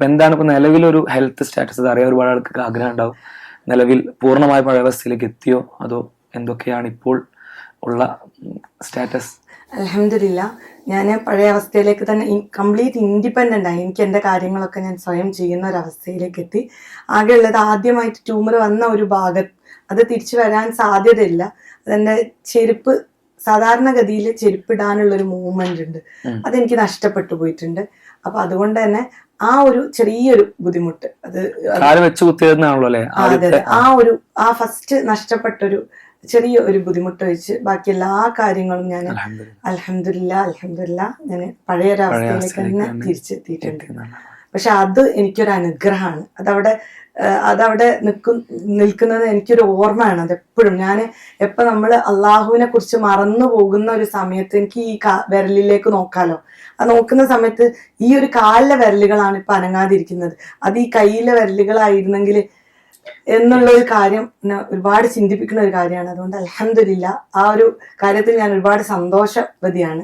അപ്പൊ എന്താണ് ഇപ്പൊ നിലവിലൊരു ഹെൽത്ത് സ്റ്റാറ്റസ് അറിയാൻ ഒരുപാട് ആൾക്ക് ആഗ്രഹം ഉണ്ടാവും നിലവിൽ പൂർണമായ പഴയ അവസ്ഥയിലേക്ക് എത്തിയോ? അതോ എന്തൊക്കെയാണ് ഇപ്പോൾ ഉള്ള സ്റ്റാറ്റസ് അലഹമില്ല ഞാൻ പഴയ അവസ്ഥയിലേക്ക് തന്നെ കംപ്ലീറ്റ് ഇൻഡിപെൻഡന്റ് ആയി. എനിക്ക് എന്റെ കാര്യങ്ങളൊക്കെ ഞാൻ സ്വയം ചെയ്യുന്ന ഒരു അവസ്ഥയിലേക്ക് എത്തി. ആകെയുള്ളത് ആദ്യമായിട്ട് ട്യൂമർ വന്ന ഒരു ഭാഗം. അത് തിരിച്ചു വരാൻ സാധ്യതയില്ല. അതെന്റെ ചെരുപ്പ് സാധാരണഗതിയിൽ ചെരുപ്പിടാനുള്ള ഒരു മൂവ്മെന്റ് ഉണ്ട്. അതെനിക്ക് നഷ്ടപ്പെട്ടു പോയിട്ടുണ്ട്. അപ്പൊ അതുകൊണ്ട് തന്നെ ആ ഒരു ചെറിയൊരു ബുദ്ധിമുട്ട്. അത് വെച്ച് അല്ലെ? ആ, അതെ അതെ. ആ. ഒരു ആ ഫസ്റ്റ് നഷ്ടപ്പെട്ടൊരു ചെറിയ ഒരു ബുദ്ധിമുട്ട് വെച്ച് ബാക്കി എല്ലാ കാര്യങ്ങളും ഞാൻ അലഹമില്ല അലഹമില്ല ഞാൻ പഴയ ഒരു അവസ്ഥയിലേക്ക് തന്നെ തിരിച്ചെത്തിയിട്ടുണ്ട്. പക്ഷെ അത് എനിക്കൊരു അനുഗ്രഹമാണ്. അതവിടെ അതവിടെ നിൽക്കും നിൽക്കുന്നത് എനിക്കൊരു ഓർമ്മയാണ് അത് എപ്പോഴും ഞാൻ എപ്പോൾ നമ്മൾ അള്ളാഹുവിനെ കുറിച്ച് മറന്നു പോകുന്ന ഒരു സമയത്ത് എനിക്ക് ഈ കാ വിരലിലേക്ക് നോക്കാലോ. ആ നോക്കുന്ന സമയത്ത് ഈ ഒരു കാലിലെ വിരലുകളാണ് ഇപ്പം അനങ്ങാതിരിക്കുന്നത്. അത് ഈ കയ്യിലെ വിരലുകളായിരുന്നെങ്കിൽ എന്നുള്ള ഒരു കാര്യം ഒരുപാട് ചിന്തിപ്പിക്കുന്ന ഒരു കാര്യമാണ്. അതുകൊണ്ട് അലഹമില്ല ആ ഒരു കാര്യത്തിൽ ഞാൻ ഒരുപാട് സന്തോഷവതിയാണ്.